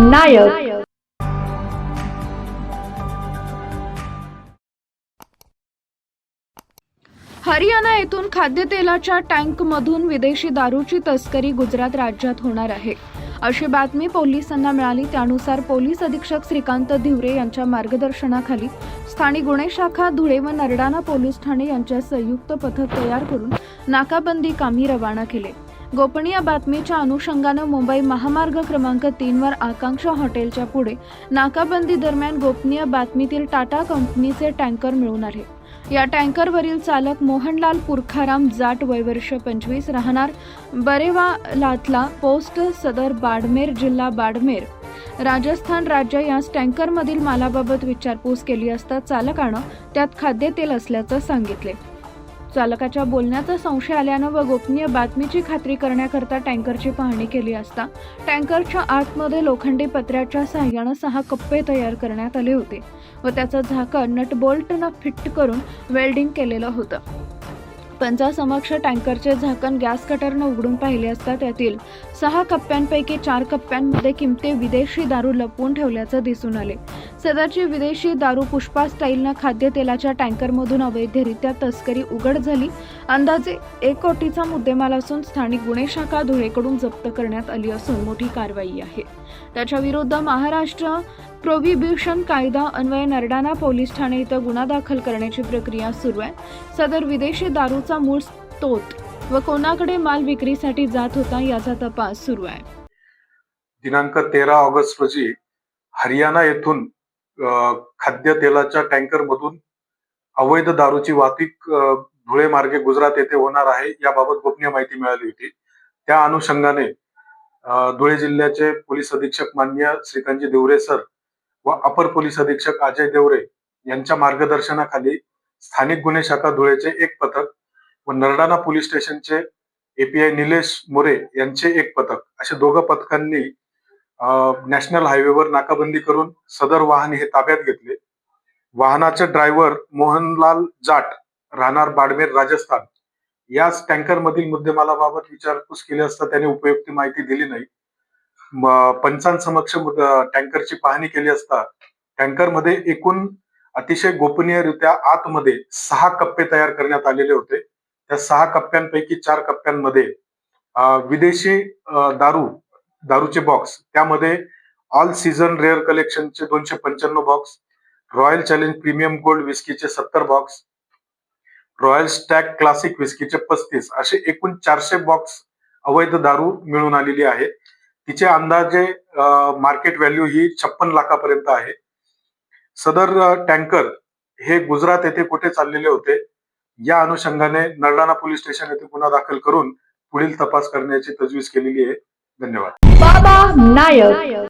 नायक. हरियाणा येथून खाद्यतेलाच्या टँकमधून विदेशी दारूची तस्करी गुजरात राज्यात होणार आहे. अशी बातमी पोलिसांना मिळाली. त्यानुसार पोलीस अधीक्षक श्रीकांत धिवरे यांच्या मार्गदर्शनाखाली स्थानिक गुन्हे शाखा धुळे व नरडाणा पोलीस ठाणे यांच्या संयुक्त पथक तयार करून नाकाबंदी कामी रवाना केले. गोपनीय बातमीच्या अनुषंगानं मुंबई महामार्ग क्रमांक तीनवर आकांक्षा हॉटेलच्या पुढे नाकाबंदी दरम्यान गोपनीय बातमीतील टाटा कंपनीचे टँकर मिळून आले. या टँकरवरील चालक मोहनलाल पुरखाराम जाट वयवर्ष पंचवीस राहणार बरेवा लातला पोस्ट सदर बाडमेर जिल्हा बाडमेर. राजस्थान राज्य यास टँकरमधील मालाबाबत विचारपूस केली असता चालकानं त्यात खाद्यतेल असल्याचं सांगितले. चालकाच्या बोलण्याचा संशय आल्यानं व गोपनीय बातमीची खात्री करण्याकरता टँकरची पाहणी केली असता टँकरच्या आतमध्ये लोखंडी पत्र्याच्या सहाय्यानं सहा कप्पे तयार करण्यात आले होते व त्याचं झाकण नट बोल्टनं फिट करून वेल्डिंग केलेलं होतं. पंचासमक्ष टँकरचे झाकण गॅस कटरनं उघडून पाहिले असता त्यातील सहा कप्प्यांपैकी चार कप्प्यांमध्ये किमती विदेशी दारू लपवून ठेवल्याचं दिसून आले. सदरची विदेशी दारू पुष्पा स्टाईलनं खाद्यतेलाच्या टँकरमधून अवैधरित्या तस्करी उघड झाली. अंदाजे एक कोटीचा मुद्देमाल असून स्थानिक गुन्हे शाखा धुळेकडून जप्त करण्यात आली असून मोठी कारवाई आहे. त्याच्या विरुद्ध महाराष्ट्र प्रोहिबिशन कायदा अन्वये नरडाणा पोलीस ठाणे इथं गुन्हा दाखल करण्याची प्रक्रिया सुरू आहे. सदर विदेशी दारूचा मूळ स्त्रोत व कोणाकडे माल विक्रीसाठी जात होता याचा तपास सुरू आहे. दिनांक तेरा ऑगस्ट रोजी हरियाणा येथून खाद्यतेलाच्या टँकर मधून अवैध दारूची वाहतूक धुळे मार्गे गुजरात येथे होणार आहे याबाबत गोपनीय माहिती मिळाली होती. त्या अनुषंगाने धुळे जिल्ह्याचे पोलीस अधीक्षक मान्य श्रीकांतजी देवरे सर व अपर पोलीस अधीक्षक अजय देवरे यांच्या मार्गदर्शनाखाली स्थानिक गुन्हे शाखा धुळेचे एक पथक व नरडाणा पोलीस स्टेशनचे एपीआय निलेश मोरे यांचे एक पथक असे दोघं पथकांनी नॅशनल हायवेवर नाकाबंदी करून सदर वाहन हे ताब्यात घेतले. वाहनाचे ड्रायव्हर मोहनलाल जाट राहणार बाडमेर राजस्थान. याच टँकर मधील मुद्देमालाबाबत विचारपूस केली असता त्याने उपयुक्त माहिती दिली नाही. पंचांसमक्ष टँकरची पाहणी केली असता टँकरमध्ये एकूण अतिशय गोपनीयरित्या आतमध्ये सहा कप्पे तयार करण्यात आलेले होते. त्या सहा कप्प्यांपैकी चार कप्प्यांमध्ये विदेशी दारू दारूचे बॉक्स त्यामध्ये ऑल सीझन रेअर कलेक्शनचे दोनशे पंच्याण्णव box royal challenge premium gold विस्कीचे सत्तर बॉक्स रॉयल स्टॅक क्लासिक विस्कीचे पस्तीस. असे एकूण चारशे बॉक्स अवैध दारू मिळून आलेली आहे. तिचे अंदाजे मार्केट व्हॅल्यू ही छप्पन लाखापर्यंत आहे. सदर टँकर हे गुजरात येथे कुठे चाललेले होते? या अनुषंगाने नरडाणा पोलीस स्टेशन येथे गुन्हा दाखल करून पुढील तपास करण्याची तजवीज केलेली आहे. धन्यवाद. बाबा नायक.